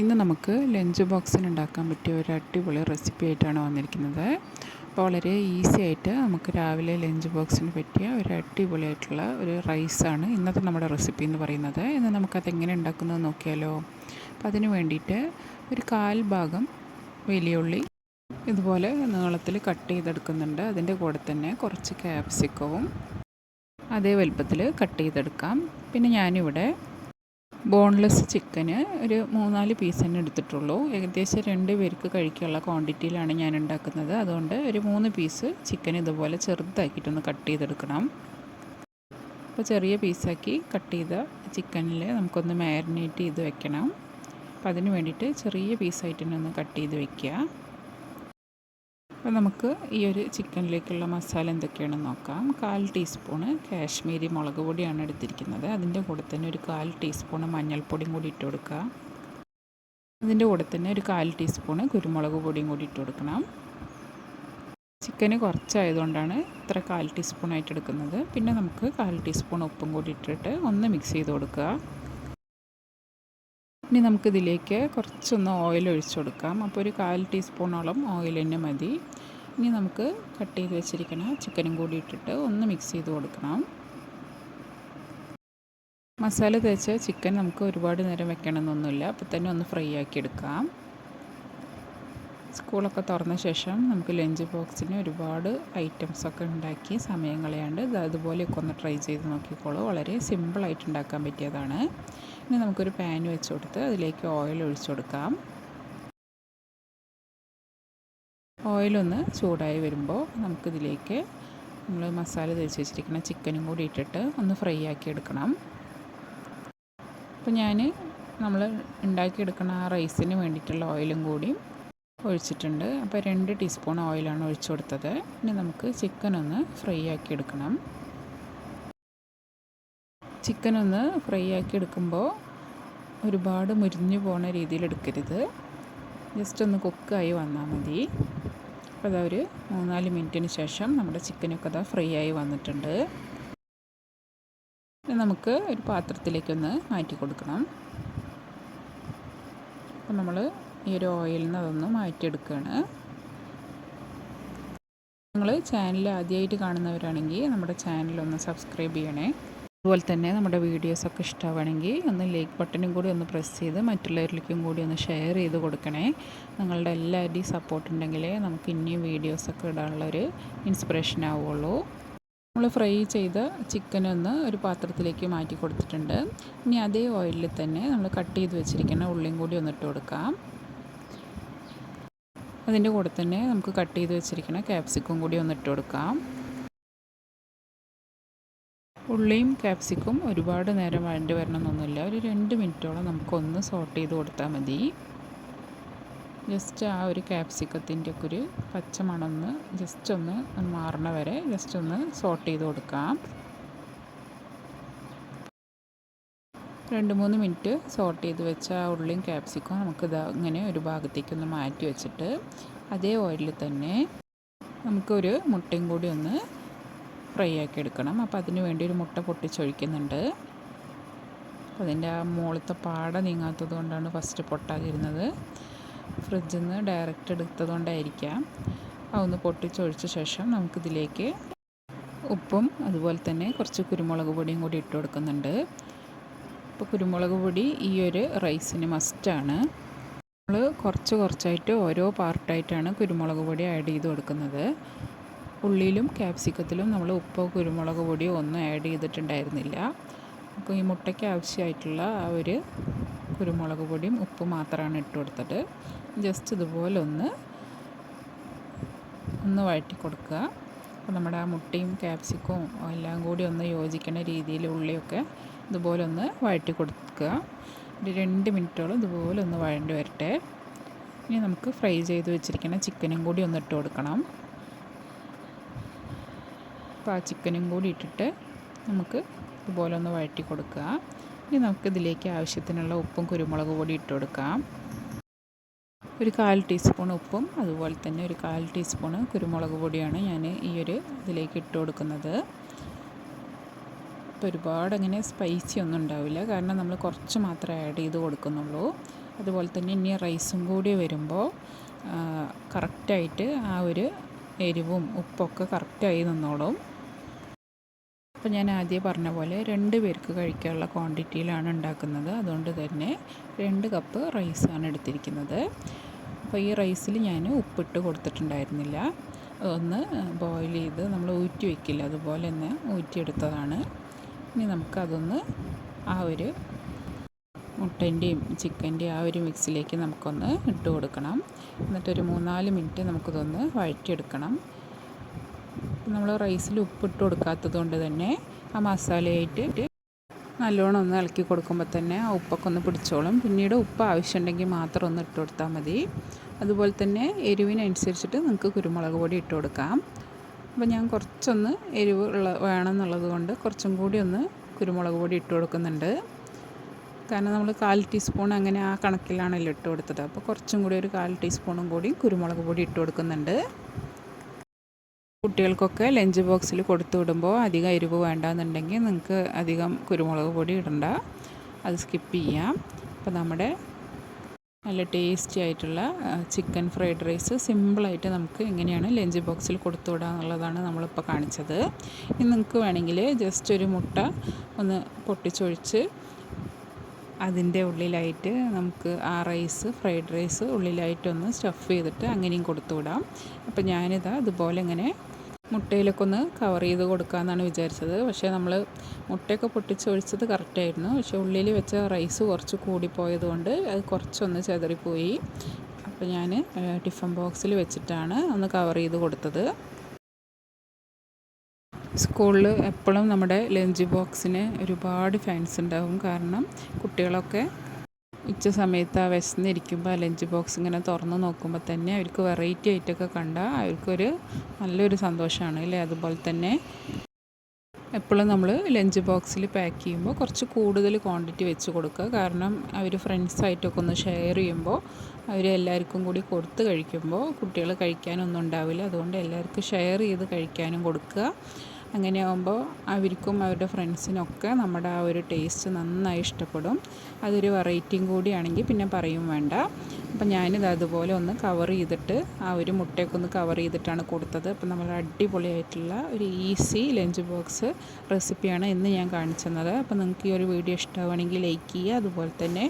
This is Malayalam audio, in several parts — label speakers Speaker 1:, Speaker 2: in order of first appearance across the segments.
Speaker 1: ഇന്ന് നമുക്ക് ലഞ്ച് ബോക്സിന് ഉണ്ടാക്കാൻ പറ്റിയ ഒരു അടിപൊളി റെസിപ്പി ആയിട്ടാണ് വന്നിരിക്കുന്നത്. വളരെ ഈസി ആയിട്ട് നമുക്ക് രാവിലെ ലഞ്ച് ബോക്സിന് പറ്റിയ ഒരു അടിപൊളിയായിട്ടുള്ള ഒരു റൈസാണ് ഇന്നത്തെ നമ്മുടെ റെസിപ്പി എന്ന് പറയുന്നത്. ഇന്ന് നമുക്കത് എങ്ങനെ ഉണ്ടാക്കുന്നത് നോക്കിയാലോ? അപ്പോൾ അതിന് വേണ്ടിയിട്ട് ഒരു കാൽ ഭാഗം വലിയുള്ളി ഇതുപോലെ നീളത്തിൽ കട്ട് ചെയ്തെടുക്കുന്നുണ്ട്. അതിന്റെ കൂടെ തന്നെ കുറച്ച് ക്യാപ്സിക്കവും അതേ വലുപ്പത്തിൽ കട്ട് ചെയ്തെടുക്കാം. പിന്നെ ഞാനിവിടെ ബോൺലെസ് ചിക്കന് ഒരു മൂന്നാൽ പീസ് തന്നെ എടുത്തിട്ടുള്ളൂ. ഏകദേശം രണ്ട് പേർക്ക് കഴിക്കാനുള്ള ക്വാണ്ടിറ്റിയിലാണ് ഞാൻ ഉണ്ടാക്കുന്നത്. അതുകൊണ്ട് ഒരു മൂന്ന് പീസ് ചിക്കൻ ഇതുപോലെ ചെറുതാക്കിയിട്ടൊന്ന് കട്ട് ചെയ്തെടുക്കണം. അപ്പോൾ ചെറിയ പീസാക്കി കട്ട് ചെയ്ത ചിക്കനിൽ നമുക്കൊന്ന് മാരിനേറ്റ് ചെയ്ത് വെക്കണം. അപ്പോൾ അതിന് വേണ്ടിയിട്ട് ചെറിയ പീസായിട്ട് തന്നെ ഒന്ന് കട്ട് ചെയ്ത് വെക്കുക. അപ്പോൾ നമുക്ക് ഈ ഒരു ചിക്കനിലേക്കുള്ള മസാല എന്തൊക്കെയാണെന്ന് നോക്കാം. കാൽ ടീസ്പൂണ് കാശ്മീരി മുളക് പൊടിയാണ് എടുത്തിരിക്കുന്നത്. അതിന്റെ കൂടെ തന്നെ ഒരു കാൽ ടീസ്പൂണ് മഞ്ഞൾപ്പൊടിയും കൂടി ഇട്ട് കൊടുക്കുക. അതിന്റെ കൂടെ തന്നെ ഒരു കാൽ ടീസ്പൂണ് കുരുമുളക് പൊടിയും കൂടി ഇട്ട് കൊടുക്കണം. ചിക്കന് കുറച്ചായതുകൊണ്ടാണ് ഇത്ര കാൽ ടീസ്പൂണായിട്ട് എടുക്കുന്നത്. പിന്നെ നമുക്ക് കാൽ ടീസ്പൂൺ ഉപ്പും കൂടി ഇട്ടിട്ട് ഒന്ന് മിക്സ് ചെയ്ത് കൊടുക്കുക. ഇനി നമുക്കിതിലേക്ക് കുറച്ചൊന്ന് ഓയിൽ ഒഴിച്ചു കൊടുക്കാം. അപ്പോൾ ഒരു കാൽ ടീസ്പൂണോളം ഓയിൽ തന്നെ മതി. ഇനി നമുക്ക് കട്ട് ചെയ്ത് വെച്ചിരിക്കുന്ന ചിക്കനും കൂടി ഇട്ടിട്ട് ഒന്ന് മിക്സ് ചെയ്ത് കൊടുക്കണം. മസാല തേച്ച ചിക്കൻ നമുക്ക് ഒരുപാട് നേരം വെക്കണമെന്നൊന്നുമില്ല. അപ്പോൾ തന്നെ ഒന്ന് ഫ്രൈ ആക്കി എടുക്കാം. സ്കൂളൊക്കെ തുറന്ന ശേഷം നമുക്ക് ലഞ്ച് ബോക്സിന് ഒരുപാട് ഐറ്റംസൊക്കെ ഉണ്ടാക്കി സമയം കളയാണ്ട് അതുപോലെയൊക്കെ ഒന്ന് ട്രൈ ചെയ്ത് നോക്കിക്കോളൂ. വളരെ സിമ്പിളായിട്ട് ഉണ്ടാക്കാൻ പറ്റിയതാണ്. ഇനി നമുക്കൊരു പാൻ വെച്ച് കൊടുത്ത് അതിലേക്ക് ഓയിൽ ഒഴിച്ചു കൊടുക്കാം. ഓയിലൊന്ന് ചൂടായി വരുമ്പോൾ നമുക്കിതിലേക്ക് നമ്മൾ മസാല തേച്ച് വെച്ചിരിക്കുന്ന ചിക്കനും കൂടി ഇട്ടിട്ട് ഒന്ന് ഫ്രൈ ആക്കി എടുക്കണം. അപ്പോൾ ഞാൻ നമ്മൾ ഉണ്ടാക്കിയെടുക്കുന്ന ആ റൈസിന് വേണ്ടിയിട്ടുള്ള ഓയിലും കൂടി ഒഴിച്ചിട്ടുണ്ട്. അപ്പോൾ രണ്ട് ടീസ്പൂൺ ഓയിലാണ് ഒഴിച്ചു കൊടുത്തത്. ഇനി നമുക്ക് ചിക്കൻ ഒന്ന് ഫ്രൈ ആക്കി എടുക്കണം. ചിക്കൻ ഒന്ന് ഫ്രൈ ആക്കി എടുക്കുമ്പോൾ ഒരുപാട് മുരിഞ്ഞു പോണ രീതിയിൽ എടുക്കരുത്. ജസ്റ്റ് ഒന്ന് കുക്കായി വന്നാൽ മതി. അപ്പോൾ അതാ ഒരു മൂന്നാൽ മിനിറ്റിന് ശേഷം നമ്മുടെ ചിക്കനൊക്കെ അതാ ഫ്രൈ ആയി വന്നിട്ടുണ്ട്. നമുക്ക് ഒരു പാത്രത്തിലേക്കൊന്ന് മാറ്റി കൊടുക്കണം. നമ്മൾ ഈ ഒരു ഓയിലിൽ നിന്ന് അതൊന്ന് മാറ്റിയെടുക്കുകയാണ് നിങ്ങൾ ചാനൽ ആദ്യമായിട്ട് കാണുന്നവരാണെങ്കിൽ നമ്മുടെ ചാനൽ ഒന്ന് സബ്സ്ക്രൈബ് ചെയ്യണേ. അതുപോലെ തന്നെ നമ്മുടെ വീഡിയോസൊക്കെ ഇഷ്ടമാണെങ്കിൽ ഒന്ന് ലൈക്ക് ബട്ടണും കൂടി ഒന്ന് പ്രസ് ചെയ്ത് മറ്റുള്ളവരിലേക്കും കൂടി ഒന്ന് ഷെയർ ചെയ്ത് കൊടുക്കണേ. നിങ്ങളുടെ എല്ലാവരുടെയും സപ്പോർട്ട് ഉണ്ടെങ്കിൽ നമുക്ക് ഇനിയും വീഡിയോസൊക്കെ ഇടാനുള്ളൊരു ഇൻസ്പിറേഷൻ ആവുള്ളൂ. നമ്മൾ ഫ്രൈ ചെയ്ത ചിക്കൻ ഒന്ന് ഒരു പാത്രത്തിലേക്ക് മാറ്റി കൊടുത്തിട്ടുണ്ട്. ഇനി അതേ ഓയിലിൽ തന്നെ നമ്മൾ കട്ട് ചെയ്ത് വെച്ചിരിക്കുന്ന ഉള്ളിയും കൂടി ഒന്നിട്ട് കൊടുക്കാം. അതിന്റെ കൂടെ തന്നെ നമുക്ക് കട്ട് ചെയ്ത് വെച്ചിരിക്കുന്ന ക്യാപ്സിക്കും കൂടി ഒന്ന് ഇട്ട് കൊടുക്കാം. ഉള്ളിയും ക്യാപ്സിക്കും ഒരുപാട് നേരം വഴണ്ടി വരണമെന്നൊന്നുമില്ല. ഒരു രണ്ട് മിനിറ്റോളം നമുക്കൊന്ന് സോട്ട് ചെയ്ത് കൊടുത്താൽ മതി. ജസ്റ്റ് ആ ഒരു ക്യാപ്സിക്കത്തിന്റെ ഒക്കെ ഒരു പച്ച മണമൊന്ന് ജസ്റ്റ് ഒന്ന് മാറണ വരെ ജസ്റ്റ് ഒന്ന് സോട്ട് ചെയ്ത് കൊടുക്കാം. രണ്ട് മൂന്ന് മിനിറ്റ് സോട്ട് ചെയ്ത് വെച്ച ആ ഉള്ളിയും ക്യാപ്സിക്കും നമുക്ക് ഇതാ ഇങ്ങനെ ഒരു ഭാഗത്തേക്കൊന്ന് മാറ്റി വെച്ചിട്ട് അതേ ഓയിലിൽ തന്നെ നമുക്കൊരു മുട്ടയും കൂടി ഒന്ന് ഫ്രൈ ആക്കി എടുക്കണം. അപ്പോൾ അതിന് വേണ്ടി ഒരു മുട്ട പൊട്ടിച്ചൊഴിക്കുന്നുണ്ട്. അതിന്റെ ആ മുകളത്തെ പാട നീങ്ങാത്തത് കൊണ്ടാണ് ഫസ്റ്റ് പൊട്ടാതിരുന്നത്. ഫ്രിഡ്ജിൽ നിന്ന് ഡയറക്റ്റ് എടുത്തത് കൊണ്ടായിരിക്കാം. അതൊന്ന് പൊട്ടിച്ചൊഴിച്ച ശേഷം നമുക്കിതിലേക്ക് ഉപ്പും അതുപോലെ തന്നെ കുറച്ച് കുരുമുളക് പൊടിയും കൂടി ഇട്ട് കൊടുക്കുന്നുണ്ട്. അപ്പോൾ കുരുമുളക് പൊടി ഈ ഒരു റൈസിന് മസ്റ്റാണ് നമ്മൾ കുറച്ച് കുറച്ചായിട്ട് ഓരോ പാർട്ടായിട്ടാണ് കുരുമുളക് പൊടി ആഡ് ചെയ്ത് കൊടുക്കുന്നത്. ഉള്ളിയിലും ക്യാപ്സിക്കത്തിലും നമ്മൾ ഉപ്പോ കുരുമുളക് പൊടിയോ ഒന്നും ആഡ് ചെയ്തിട്ടുണ്ടായിരുന്നില്ല. അപ്പോൾ ഈ മുട്ടയ്ക്ക് ആവശ്യമായിട്ടുള്ള ആ ഒരു കുരുമുളക് പൊടിയും ഉപ്പും മാത്രമാണ് ഇട്ട് കൊടുത്തത്. ജസ്റ്റ് ഇതുപോലെ ഒന്ന് ഒന്ന് വഴറ്റി കൊടുക്കുക. അപ്പോൾ നമ്മുടെ ആ മുട്ടയും ക്യാപ്സിക്കവും എല്ലാം കൂടി ഒന്ന് യോജിക്കുന്ന രീതിയിൽ ഉള്ളിയൊക്കെ ഇതുപോലെ ഒന്ന് വഴറ്റി കൊടുക്കുക. ഒരു രണ്ട് മിനിറ്റോളം ഇതുപോലെ ഒന്ന് വഴണ്ടി വരട്ടെ. ഇനി നമുക്ക് ഫ്രൈ ചെയ്ത് വെച്ചിരിക്കുന്ന ചിക്കനും കൂടി ഒന്ന് ഇട്ട് കൊടുക്കണം. അപ്പോൾ ആ ചിക്കനും കൂടി ഇട്ടിട്ട് നമുക്ക് ഇതുപോലെ ഒന്ന് വഴറ്റി കൊടുക്കുക. ഇനി നമുക്ക് ഇതിലേക്ക് ആവശ്യത്തിനുള്ള ഉപ്പും കുരുമുളക് പൊടി ഇട്ട് കൊടുക്കാം. ഒരു കാൽ ടീസ്പൂൺ ഉപ്പും അതുപോലെ തന്നെ ഒരു കാൽ ടീസ്പൂൺ കുരുമുളക് പൊടിയാണ് ഞാൻ ഈ ഒരു ഇതിലേക്ക് ഇട്ട് കൊടുക്കുന്നത്. അപ്പോൾ ഒരുപാട് അങ്ങനെ സ്പൈസി ഒന്നും ഉണ്ടാവില്ല. കാരണം നമ്മൾ കുറച്ച് മാത്രമേ ആഡ് ചെയ്ത് കൊടുക്കുന്നുള്ളൂ. അതുപോലെ തന്നെ ഇനി റൈസും കൂടി വരുമ്പോൾ കറക്റ്റായിട്ട് ആ ഒരു എരിവും ഉപ്പൊക്കെ കറക്റ്റായി നിന്നോളും. അപ്പോൾ ഞാൻ ആദ്യം പറഞ്ഞ പോലെ രണ്ട് പേർക്ക് കഴിക്കാനുള്ള ക്വാണ്ടിറ്റിയിലാണ് ഉണ്ടാക്കുന്നത്. അതുകൊണ്ട് തന്നെ രണ്ട് കപ്പ് റൈസാണ് എടുത്തിരിക്കുന്നത്. അപ്പോൾ ഈ റൈസിൽ ഞാൻ ഉപ്പിട്ട് കൊടുത്തിട്ടുണ്ടായിരുന്നില്ല. ഒന്ന് ബോയിൽ ചെയ്ത് നമ്മൾ ഊറ്റി വയ്ക്കില്ല അതുപോലെ തന്നെ ഊറ്റിയെടുത്തതാണ്. ഇനി നമുക്കതൊന്ന് ആ ഒരു മുട്ടന്റെയും ചിക്കന്റെയും ആ ഒരു മിക്സിലേക്ക് നമുക്കൊന്ന് ഇട്ട് കൊടുക്കണം. എന്നിട്ടൊരു മൂന്നാൽ മിനിറ്റ് നമുക്കിതൊന്ന് വഴറ്റിയെടുക്കണം. നമ്മൾ റൈസിൽ ഉപ്പിട്ട് കൊടുക്കാത്തത് കൊണ്ട് തന്നെ ആ മസാലയായിട്ട് നല്ലോണം ഒന്ന് ഇളക്കി കൊടുക്കുമ്പോൾ തന്നെ ആ ഉപ്പൊക്കെ ഒന്ന് പിടിച്ചോളും. പിന്നീട് ഉപ്പ് ആവശ്യമുണ്ടെങ്കിൽ മാത്രം ഒന്ന് ഇട്ട് കൊടുത്താൽ മതി. അതുപോലെ തന്നെ എരിവിനനുസരിച്ചിട്ട് നിങ്ങൾക്ക് കുരുമുളക് പൊടി ഇട്ട് കൊടുക്കാം. അപ്പോൾ ഞാൻ കുറച്ചൊന്ന് എരിവ് ഉള്ള വേണമെന്നുള്ളത് കൊണ്ട് കുറച്ചും കൂടി ഒന്ന് കുരുമുളക് പൊടി ഇട്ട് കൊടുക്കുന്നുണ്ട്. കാരണം നമ്മൾ കാൽ ടീസ്പൂൺ അങ്ങനെ ആ കണക്കിലാണല്ലോ ഇട്ട് കൊടുത്തത്. അപ്പോൾ കുറച്ചും കൂടി ഒരു കാൽ ടീസ്പൂണും കൂടി കുരുമുളക് പൊടി ഇട്ട് കൊടുക്കുന്നുണ്ട്. കുട്ടികൾക്കൊക്കെ ലഞ്ച് ബോക്സിൽ കൊടുത്തു വിടുമ്പോൾ അധികം എരിവ് വേണ്ടാന്നുണ്ടെങ്കിൽ നിങ്ങൾക്ക് അധികം കുരുമുളക് പൊടി ഇടണ്ട. അത് സ്കിപ്പ് ചെയ്യാം. അപ്പോൾ നമ്മുടെ നല്ല ടേസ്റ്റി ആയിട്ടുള്ള ചിക്കൻ ഫ്രൈഡ് റൈസ് സിമ്പിളായിട്ട് നമുക്ക് എങ്ങനെയാണ് ലഞ്ച് ബോക്സിൽ കൊടുത്തു വിടുക എന്നുള്ളതാണ് നമ്മളിപ്പോൾ കാണിച്ചത്. ഇനി നിങ്ങൾക്ക് വേണമെങ്കിൽ ജസ്റ്റ് ഒരു മുട്ട ഒന്ന് പൊട്ടിച്ചൊഴിച്ച് അതിന്റെ ഉള്ളിലായിട്ട് നമുക്ക് ആ റൈസ് ഫ്രൈഡ് റൈസ് ഉള്ളിലായിട്ടൊന്ന് സ്റ്റഫ് ചെയ്തിട്ട് അങ്ങനെയും കൊടുത്തു വിടാം. അപ്പോൾ ഞാനിതാ അതുപോലെ ഇങ്ങനെ മുട്ടയിലൊക്കെ ഒന്ന് കവർ ചെയ്ത് കൊടുക്കാമെന്നാണ് വിചാരിച്ചത്. പക്ഷേ നമ്മൾ മുട്ടയൊക്കെ പൊട്ടിച്ചൊഴിച്ചത് കറക്റ്റായിരുന്നു പക്ഷേ ഉള്ളിൽ വെച്ച റൈസ് കുറച്ച് കൂടിപ്പോയത് കൊണ്ട് അത് കുറച്ചൊന്ന് ചെതറിപ്പോയി. അപ്പോൾ ഞാൻ ടിഫിൻ ബോക്സിൽ വെച്ചിട്ടാണ് ഒന്ന് കവർ ചെയ്ത് കൊടുത്തത്. സ്കൂളിൽ എപ്പോഴും നമ്മുടെ ലഞ്ച് ബോക്സിന് ഒരുപാട് ഫാൻസ് ഉണ്ടാകും കാരണം കുട്ടികളൊക്കെ ഉച്ച സമയത്ത് ആ വിശന്നിരിക്കുമ്പോൾ ആ ലഞ്ച് ബോക്സ് ഇങ്ങനെ തുറന്ന് നോക്കുമ്പോൾ തന്നെ അവർക്ക് വെറൈറ്റി ആയിട്ടൊക്കെ കണ്ടാൽ അവർക്കൊരു നല്ലൊരു സന്തോഷമാണ് അല്ലേ? അതുപോലെ തന്നെ എപ്പോഴും നമ്മൾ ലഞ്ച് ബോക്സിൽ പാക്ക് ചെയ്യുമ്പോൾ കുറച്ച് കൂടുതൽ ക്വാണ്ടിറ്റി വെച്ച് കൊടുക്കുക. കാരണം അവർ ഫ്രണ്ട്സായിട്ടൊക്കെ ഒന്ന് ഷെയർ ചെയ്യുമ്പോൾ അവർ എല്ലാവർക്കും കൂടി കൊടുത്ത് കഴിക്കുമ്പോൾ കുട്ടികൾ കഴിക്കാനൊന്നും ഉണ്ടാവില്ല. അതുകൊണ്ട് എല്ലാവർക്കും ഷെയർ ചെയ്ത് കഴിക്കാനും കൊടുക്കുക. അങ്ങനെ ആകുമ്പോൾ അവർക്കും അവരുടെ ഫ്രണ്ട്സിനൊക്കെ നമ്മുടെ ആ ഒരു ടേസ്റ്റ് നന്നായി ഇഷ്ടപ്പെടും. അതൊരു വെറൈറ്റിയും കൂടിയാണെങ്കിൽ പിന്നെ പറയും വേണ്ട. അപ്പം ഞാനിത് അതുപോലെ ഒന്ന് കവർ ചെയ്തിട്ട് ആ ഒരു മുട്ടയൊക്കെ ഒന്ന് കവർ ചെയ്തിട്ടാണ് കൊടുത്തത്. അപ്പം നമ്മൾ അടിപൊളിയായിട്ടുള്ള ഒരു ഈസി ലഞ്ച് ബോക്സ് റെസിപ്പിയാണ് ഇന്ന് ഞാൻ കാണിച്ചത് അപ്പം നിങ്ങൾക്ക് ഈ ഒരു വീഡിയോ ഇഷ്ടമാണെങ്കിൽ ലൈക്ക് ചെയ്യുക. അതുപോലെ തന്നെ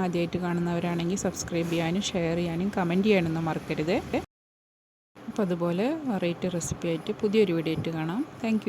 Speaker 1: ആദ്യമായിട്ട് കാണുന്നവരാണെങ്കിൽ സബ്സ്ക്രൈബ് ചെയ്യാനും ഷെയർ ചെയ്യാനും കമന്റ് ചെയ്യാനൊന്നും മറക്കരുത്. അപ്പോൾ അതുപോലെ വെറൈറ്റി റെസിപ്പി ആയിട്ട് പുതിയൊരു വീഡിയോ ആയിട്ട് കാണാം. താങ്ക്